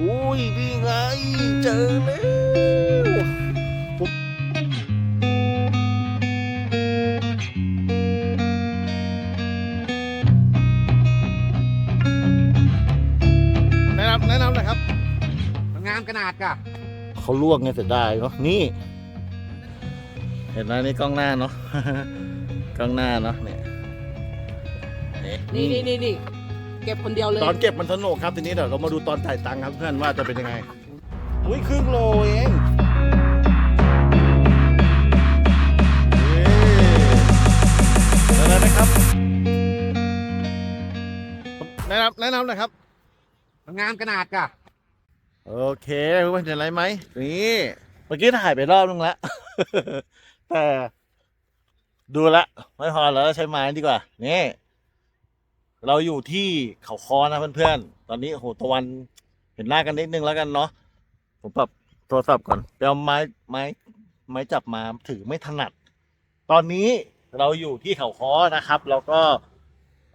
อุ้ยนี่ไง เจอแล้วผมแนะนำแนะนำหน่อยครับ งามขนาดกะเขาลวกไงเสียดายเนาะนี่ เห็นไหมนี่กล้องหน้าเนาะ กล้องหน้าเนาะเนี่ย นี่นี่นี่นี่ เก็บคนเดียวเลย ตอนเก็บมันสนุกครับทีนี้เดี๋ยวเรามาดูตอนจ่ายตังค์ครับเพื่อนว่าจะเป็นยังไง อุ้ยครึ่งโลเองเย้แล้วนะครับ แนะนำแนะนำหน่อยครับ งามขนาดกะโอเคเพื่อนเห็นอะไรไหมนี่เมื่อกี้ถ่ายไปรอบนึงแล้ว แต่ ดูละ ไม่พอแล้วใช้ไม้ดีกว่า นี่ เราอยู่ที่เขาคอนะเพื่อนๆ ตอนนี้โหตะวันเห็นหน้ากันนิดนึงแล้วกันเนาะ ผมปรับโทรศัพท์ก่อนไปเอาไม้ไม้ไม้จับมาถือไม่ถนัด ตอนนี้เราอยู่ที่เขาคอนะครับ แล้วก็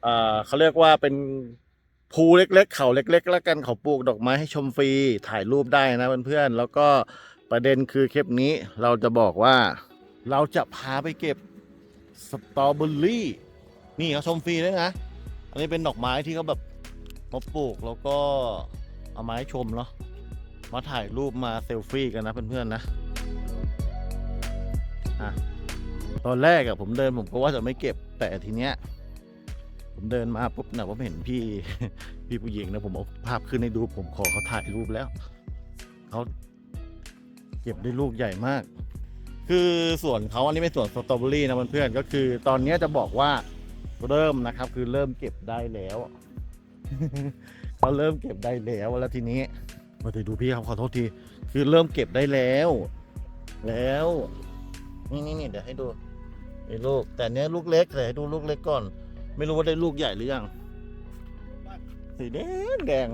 เออเขาเรียกว่าเป็นภูเล็ก ๆ เขาเล็ก ๆ แล้วกันเขาปลูกดอกไม้ให้ชมฟรีถ่ายรูปได้นะเพื่อนๆ แล้วก็ประเด็นคือคลิปนี้เราจะบอกว่าเราจะพาไปเก็บสตรอเบอรี่นี่เขาชมฟรีด้วยนะ อันนี้เป็นดอกไม้ที่เขาแบบมาปลูกแล้วก็เอามาให้ชมเนาะมาถ่ายรูปมาเซลฟี่กันนะเพื่อนๆนะอะตอนแรกอะผมเดินผมก็ว่าจะไม่เก็บแต่ทีเนี้ยผมเดินมาปุ๊บนะผมเห็นพี่พี่ผู้หญิงนะผมเอาภาพขึ้นให้ดูผมขอเขาถ่ายรูปแล้วเขาเก็บได้ลูกใหญ่มาก คือสวนเขาอันนี้เป็นสวนสตรอเบอรี่นะเพื่อนๆก็คือ ตอนเนี้ยจะบอกว่า เริ่มนะครับ คือเริ่มเก็บได้แล้วเขาเริ่มเก็บได้แล้วแล้วทีนี้มาดูพี่ครับขอโทษที คือเริ่มเก็บได้แล้ว แล้ว นี่นี่นี่เดี๋ยวให้ดูไอ้ลูก แต่เนี้ยลูกเล็กแต่ให้ดูลูกเล็กก่อน ไม่รู้ว่าได้ลูกใหญ่หรือยังสีแดงแดง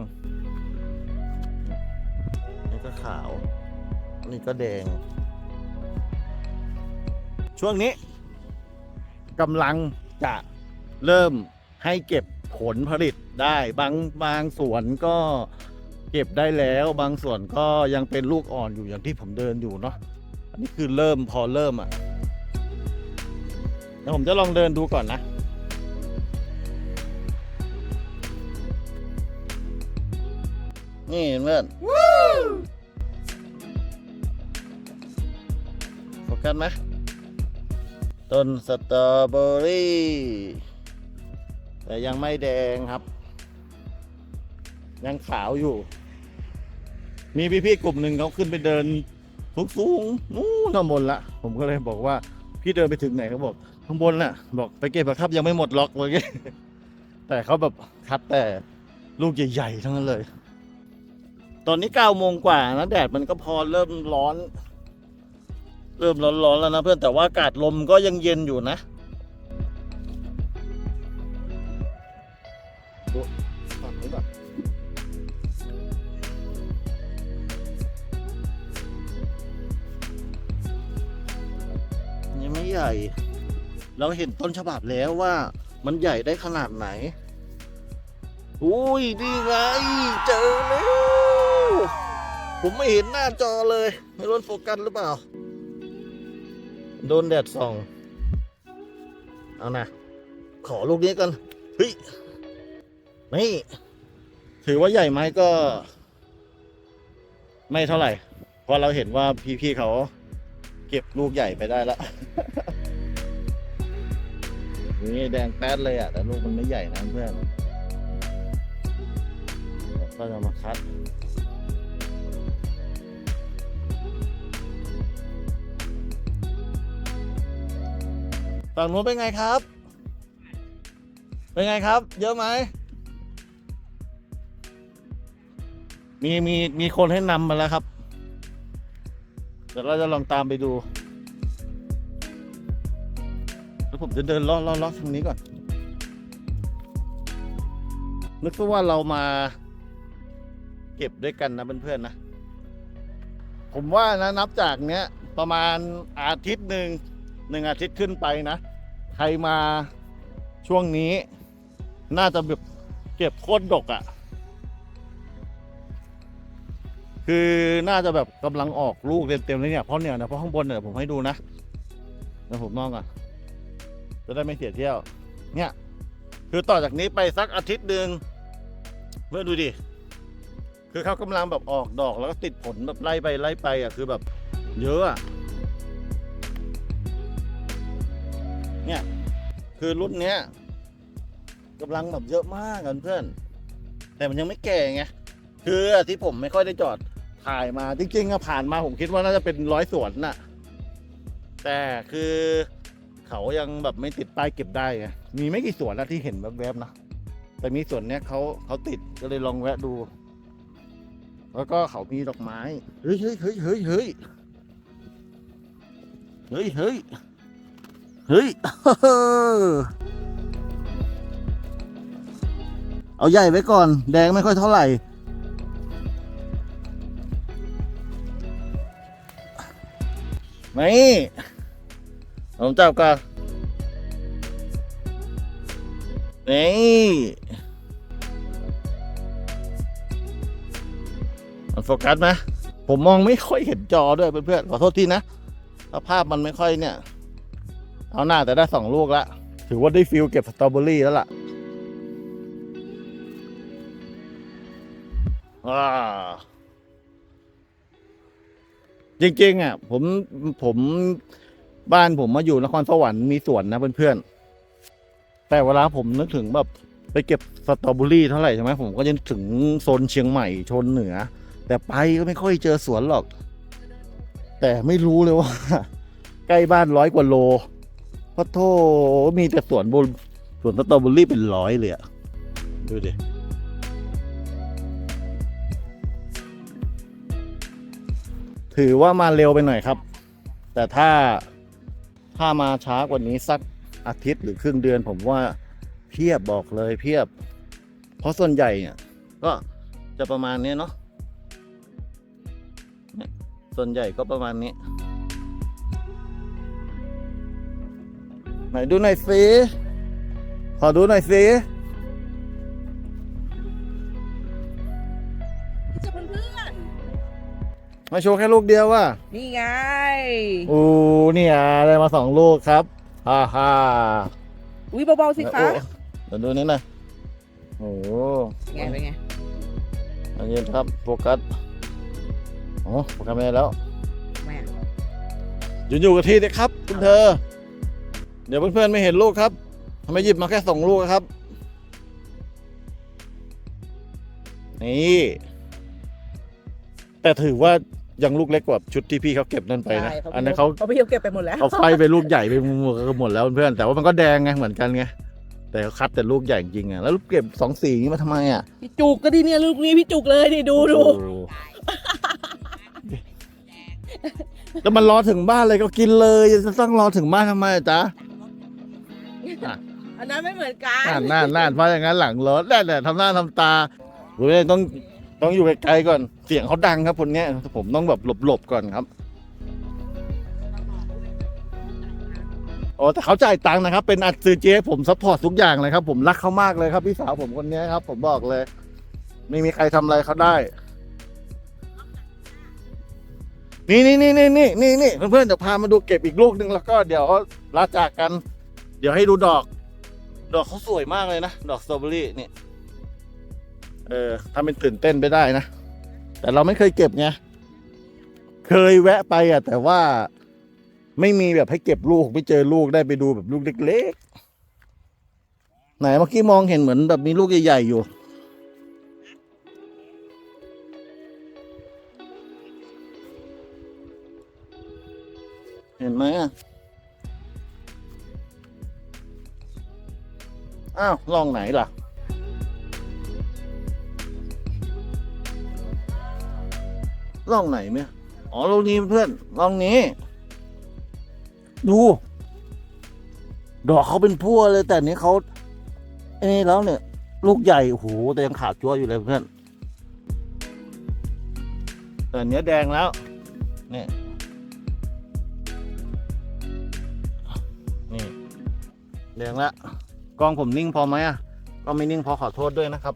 นี่ก็ขาว นี่ก็แดง ช่วงนี้กำลังจะ เริ่มให้เก็บผลผลิตได้บางบางสวนก็เก็บได้แล้ว บางส่วนก็ยังเป็นลูกอ่อนอยู่อย่างที่ผมเดินอยู่เนาะอันนี้คือเริ่มพอเริ่มอะเดี๋ยวผมจะลองเดินดูก่อนนะนี่เพื่อนโฟกัสไหมต้นสตรอเบอรี่ แต่ยังไม่แดงครับ ยังขาวอยู่ มีพี่ๆกลุ่มหนึ่งเขาขึ้นไปเดินสูงๆนู้นข้างบนละผมก็เลยบอกว่าพี่เดินไปถึงไหนเขาบอกข้างบนน่ะ บอกไปเก็บอะครับยังไม่หมดล็อกเมื่อกี้แต่เขาแบบคัดแต่ลูกใหญ่ๆทั้งนั้นเลย ตอนนี้เก้าโมงกว่านะแดดมันก็พอเริ่มร้อน เริ่มร้อนๆแล้วนะเพื่อนแต่ว่าอากาศลมก็ยังเย็นอยู่นะ เราเห็นต้นฉบับแล้วว่ามันใหญ่ได้ขนาดไหน อุ้ยนี่ไงเจอแล้ว ผมไม่เห็นหน้าจอเลย ไม่รู้โฟกัสหรือเปล่า โดนแดดส่อง เอานะ ขอลูกนี้กันเฮ้ยนี่ถือว่าใหญ่ไหมก็ ไม่เท่าไหร่ เพราะเราเห็นว่าพี่ๆเขา เก็บลูกใหญ่ไปได้แล้ว นี่แดงแป๊ดเลยอะ แต่ลูกมันไม่ใหญ่นะเพื่อนก็จะมาคัดฝั่งนู้นเป็นไงครับ เป็นไงครับ เยอะไหม มีมีมีคนให้นำมาแล้วครับ เดี๋ยวเราจะลองตามไปดู แล้วผมจะเดินล้อล้อล้อทางนี้ก่อน นึกซะว่าเรามา เก็บด้วยกันนะเพื่อนๆนะ ผมว่านะนับจากเนี้ย ประมาณอาทิตย์หนึ่งหนึ่งอาทิตย์ขึ้นไปนะ ใครมาช่วงนี้ น่าจะแบบเก็บโคตรดกอะ่ะ คือน่าจะแบบกำลังออกลูกเต็มๆเลยเนี่ยเพราะเนี่ยนะเพราะข้างบนเนี่ยผมให้ดูนะแล้วผมมองอะ จะได้ไม่เสียเที่ยว เนี่ย คือต่อจากนี้ไปสักอาทิตย์หนึ่งเพื่อนดูดิ คือเขากำลังแบบออกดอกแล้วก็ติดผลแบบไล่ไปไล่ไปอะคือแบบ เยอะอะ เนี่ย คือรุ่นเนี้ยกำลังแบบเยอะมากกันเพื่อน แต่มันยังไม่แก่ไง คือที่ผมไม่ค่อยได้จอดถ่ายมาจริงๆอะผ่านมาผมคิดว่าน่าจะเป็นร้อยสวนน่ะ แต่คือ เขายังแบบไม่ติดป้ายเก็บได้ไงมีไม่กี่สวนนะที่เห็นแวบๆนะแต่มีสวนเนี้ยเขาเขาติดก็เลยลองแวะดู แล้วก็เขามีดอกไม้เฮ้ยเฮ้ยเฮ้ยเฮ้ยเฮ้ยเฮ้ยเฮ้ยเฮ้ยเอาใหญ่ไว้ก่อน แดงไม่ค่อยเท่าไหร่นี่ ผมจับกันนี่มันโฟกัสไหมผมมองไม่ค่อยเห็นจอด้วยเพื่อนๆขอโทษทีนะภาพมันไม่ค่อยเนี่ย เอาหน้าแต่ได้สองลูกละถือว่าได้ฟิลเก็บสตรอเบอรี่แล้วล่ะว้าจริงๆอะผมผม บ้านผมมาอยู่นครสวรรค์มีสวนนะเพื่อนๆแต่เวลาผมนึกถึงแบบไปเก็บสตรอเบอรี่เท่าไหร่ใช่ไหมผมก็จะนึกถึงโซนเชียงใหม่ชนเหนือ แต่ไปก็ไม่ค่อยเจอสวนหรอก แต่ไม่รู้เลยว่า ใกล้บ้านร้อยกว่าโลพระโทมีแต่สวนบนสวนสตรอเบอรี่เป็นร้อยเลยอะดูดิถือว่ามาเร็วไปหน่อยครับ แต่ถ้า ถ้ามาช้ากว่านี้สักอาทิตย์หรือครึ่งเดือน ผมว่าเพียบบอกเลยเพียบ เพราะส่วนใหญ่เนี่ยก็จะประมาณนี้เนาะส่วนใหญ่ก็ประมาณนี้ ไหนดูหน่อยสิขอดูหน่อยสิ มาโชว์แค่ลูกเดียวว่ะๆนี่ไงโอ้เนี่ยได้มาสองลูกครับฮ่าฮ่าอุ้ยเบาๆสิคะโอ้เดี๋ยวดูนี่หนะโอ้โหไงเป็นไงอันนี้ครับโฟกัสโอ้โฟกัสไม่ได้แล้วแม่อยู่อยู่กับที่เลยครับคุณเธอ เดี๋ยวเพื่อนๆไม่เห็นลูกครับทำไมหยิบมาแค่สองลูกครับ นี่ แต่ถือว่ายังลูกเล็กกว่าชุดที่พี่เขาเก็บนั่นไปนะ ใช่อันนั้นเขาเขาไปเที่ยวเก็บไปหมดแล้วเขาไฟไปลูกใหญ่ไปหมดแล้วเพื่อน แต่ว่ามันก็แดงไงเหมือนกันไง แต่เขาคัดแต่ลูกใหญ่จริงอะ แล้วลูกเก็บสองสีนี้มาทำไมอะพี่จุกก็ดีเนี่ยลูกนี้พี่จุกเลยดิดูดูโอ้โหแล้วมันรอถึงบ้านเลยก็กินเลยจะต้องรอถึงบ้านทำไมอะจ๊ะ อันนั้นไม่เหมือนกัน น่านน่านน่านเพราะอย่างนั้นหลังรถนั่นแหละทำหน้าทำตาเฮ้ยต้อง ต้องอยู่ไกลๆก่อนเสียงเขาดังครับคนเนี้ยผมต้องแบบหลบๆก่อนครับโอ้แต่เขาจ่ายตังค์นะครับ เป็นอัดซื้อเจ๊ผมซัพพอร์ตทุกอย่างเลยครับ ผมรักเขามากเลยครับพี่สาวผมคนนี้ครับ ผมบอกเลย ไม่มีใครทำอะไรเขาได้ นี่นี่นี่นี่นี่นี่นี่เพื่อนๆเดี๋ยวพามาดูเก็บอีกลูกหนึ่งแล้วก็เดี๋ยวลาจากกัน เดี๋ยวให้ดูดอก ดอกเขาสวยมากเลยนะ ดอกสตรอเบอรี่นี่ เออทำเป็นตื่นเต้นไปได้นะ แต่เราไม่เคยเก็บไง เคยแวะไปอะ แต่ว่าไม่มีแบบให้เก็บลูกไม่เจอลูกได้ไปดูแบบลูกเล็กๆ ไหนเมื่อกี้มองเห็นเหมือนแบบมีลูกใหญ่ๆอยู่ เห็นไหมอะ อ้าวลองไหนล่ะ ลองไหนเนี่ยอ๋อลองนี้เพื่อนลองนี้ ดู ดอกเขาเป็นพั่วเลย แต่อันนี้เขาไอ้นี่แล้วเนี่ย ลูกใหญ่โอ้โหแต่ยังขาดจั่วอยู่เลยเพื่อน แต่อันเนี้ยแดงแล้วนี่นี่แดงแล้วกล้องผมนิ่งพอไหมอะก็ไม่นิ่งพอขอโทษด้วยนะครับ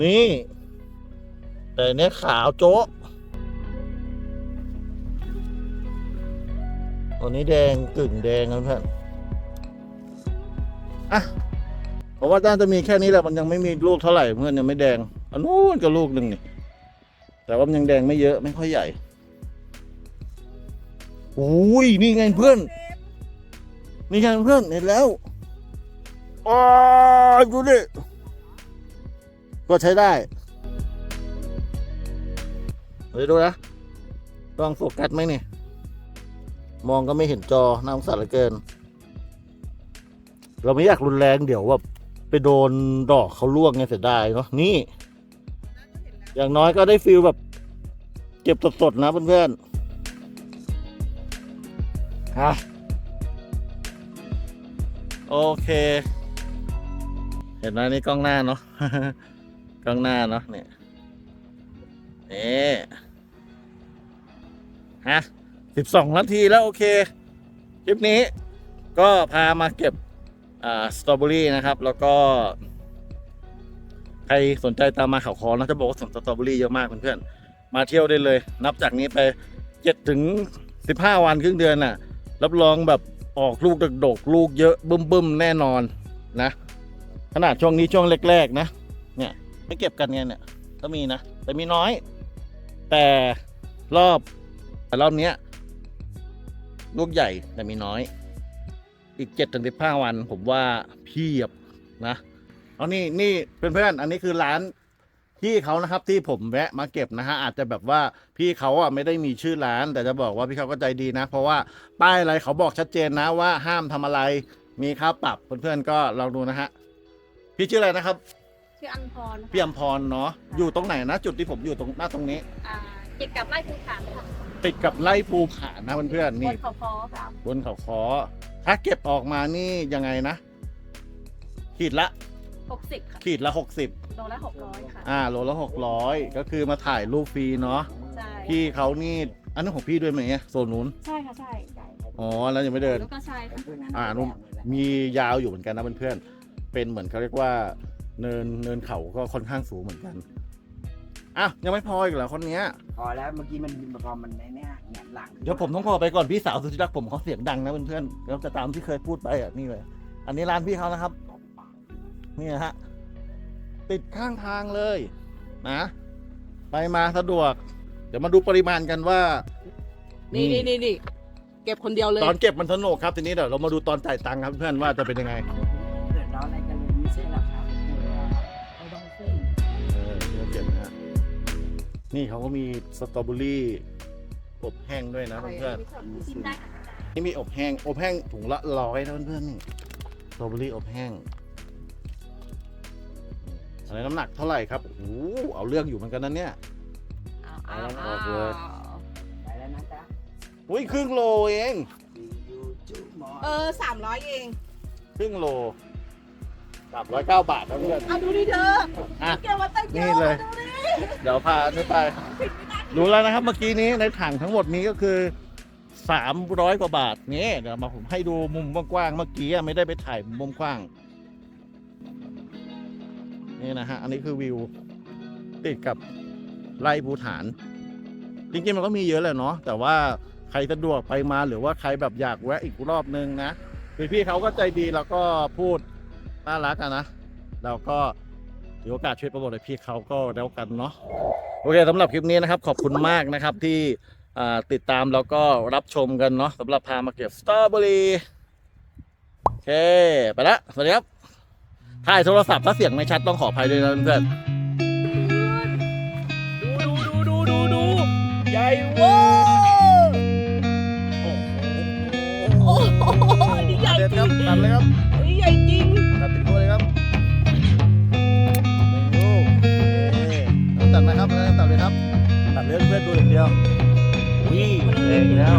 นี่ แต่เนี้ยขาวโจ๊ะตัวนี้แดงกึ่งแดงนะเพื่อนอะเพราะว่าน่าจะมีแค่นี้แหละมันยังไม่มีลูกเท่าไหร่เพื่อนยังไม่แดงอันนู้นก็ลูกหนึ่งนี่แต่ว่ามันยังแดงไม่เยอะไม่ค่อยใหญ่อุ้ยนี่ไงเพื่อน นี่ไงเพื่อนเห็นแล้วอ๋อดูดิ ก็ใช้ได้เฮ้ยดูนะต้องโฟกัสไหมเนี่ย มองก็ไม่เห็นจอน่าสงสารเหลือเกิน เราไม่อยากรุนแรงเดี๋ยวแบบไปโดนดอกเขาลวกไงเสียดายเนาะนี่ อย่างน้อยก็ได้ฟิลแบบเก็บสดๆนะเพื่อนๆฮะโอเค เห็นไหมนี่กล้องหน้าเนาะ กล้องหน้าเนาะเนี่ยนี่ฮะสิบสองนาทีแล้วโอเค คลิปนี้ก็พามาเก็บอ่าสตรอเบอรี่นะครับ แล้วก็ ใครสนใจตามมาเขาคอนะจะบอกว่าสวนสตรอเบอรี่เยอะมากเพื่อนๆ มาเที่ยวได้เลย นับจากนี้ไปเจ็ดถึงสิบห้าวันครึ่งเดือนน่ะ รับรองแบบออกลูกดกๆลูกเยอะบึ้มๆ แน่นอนนะ ขนาดช่วงนี้ช่วงแรก ๆ นะ ไม่เก็บกันไงเนี่ย ก็มีนะ แต่มีน้อย แต่รอบแต่รอบเนี้ยลูกใหญ่แต่มีน้อย อีกเจ็ดถึงสิบห้าวัน ผมว่าเพียบนะเอานี่นี่เพื่อนๆอันนี้คือร้านพี่เขานะครับที่ผมแวะมาเก็บนะฮะอาจจะแบบว่าพี่เขาอะไม่ได้มีชื่อร้าน แต่จะบอกว่าพี่เขาก็ใจดีนะ เพราะว่าป้ายอะไรเขาบอกชัดเจนนะว่าห้ามทำอะไรมีค่าปรับเพื่อนๆก็ลองดูนะฮะพี่ชื่ออะไรนะครับ ชื่ออังพรพี่อมพรเนาะอยู่ตรงไหนนะ จุดที่ผมอยู่ตรงหน้าตรงนี้ อ่าติดกับไร่ภูฐานค่ะติดกับไร่ภูผานะเพื่อนๆบนี่นเขาคอค่ะบนเขาคอถ้าเก็บออกมานี่ยังไงนะ ขีดละ หกสิบค่ะขีดละหกสิบโลละหกร้อยค่ะอ่าโลละหกร้อยก็คือมาถ่ายรูปฟรีเนาะใช่พี่เขานี่อันนั้นของพี่ด้วยไหมเนี่ยโซนนู้นใช่ค่ะใช่อ๋อแล้วยังไม่เดิน แล้วก็ใช่ค่ะอ่านุ่มมียาวอยู่เหมือนกันนะเพื่อนๆเป็นเหมือนเขาเรียกว่า เนินเนินเขาก็ค่อนข้างสูงเหมือนกันอะยังไม่พออีกเหรอคนเนี้ยพอแล้วเมื่อกี้มันพอมันในเนี้ยเงียบหลังเดี๋ยวผมต้องขอไปก่อนพี่สาวสุดที่รักผมเขาเสียงดังนะเพื่อนๆเราจะตามที่เคยพูดไปอะนี่เลย อันนี้ร้านพี่เขานะครับ นี่นะฮะ ติดข้างทางเลยนะไปมาสะดวก เดี๋ยวมาดูปริมาณกันว่า นี่นี่นี่นี่เก็บคนเดียวเลย ตอนเก็บมันสนุกครับทีนี้เดี๋ยวเรามาดูตอนจ่ายตังค์ครับเพื่อนว่าจะเป็นยังไง นี่เขาก็มีสตรอเบอรี่อบแห้งด้วยนะเพื่อนชิมได้ค่ะๆนี่มีอบแห้งอบแห้งถุงละร้อยนะเพื่อนๆนี่สตรอเบอรี่อบแห้งอะไรน้ำหนักเท่าไหร่ครับโอ้โหเอาเรื่องอยู่เหมือนกันนะเนี่ยอ้าวเอาเลยไปแล้วนะจ๊ะอุ้ยครึ่งโลเองซียูจูมอเออสามร้อยเอง ครึ่งโลสามร้อยเก้าบาทนะเพื่อน เอาดูดิเธออะ เก็บมาตั้งเยนี่อะเลย ดูดิ เดี๋ยวพานี่ไปรู้แล้วนะครับเมื่อกี้นี้ในถังทั้งหมดนี้ก็คือสามร้อยกว่าบาทนี่เดี๋ยวมาผมให้ดูมุมกว้างๆเมื่อกี้ไม่ได้ไปถ่ายมุมกว้างนี่นะฮะอันนี้คือวิวติดกับไร่ภูฐาน จริงๆมันก็มีเยอะแหละเนาะแต่ว่าใครสะดวกไปมาหรือว่าใครแบบอยากแวะอีกรอบนึงนะพี่เขาก็ใจดีแล้วก็พูดน่ารักอะนะแล้วก็ ถือโอกาสช่วยโปรโมทให้พี่เขาก็แล้วกันเนาะโอเคสำหรับคลิปนี้นะครับ ขอบคุณมากนะครับที่ติดตามแล้วก็รับชมกันเนาะสำหรับพามาเก็บสตรอเบอรี่โอเค ไปละสวัสดีครับถ่ายโทรศัพท์ถ้าเสียงไม่ชัดต้องขออภัยด้วยนะเพื่อนดูดูดูดูดูดูใหญ่เวอร์โอ้โหนี่ใหญ่จริงตัดเลยครับนี่ใหญ่จริง ตัดไหมครับตัดเลยครับ ตัดเล่อนเพื่อนดูอย่างเดียวอุ้ยเองแล้ว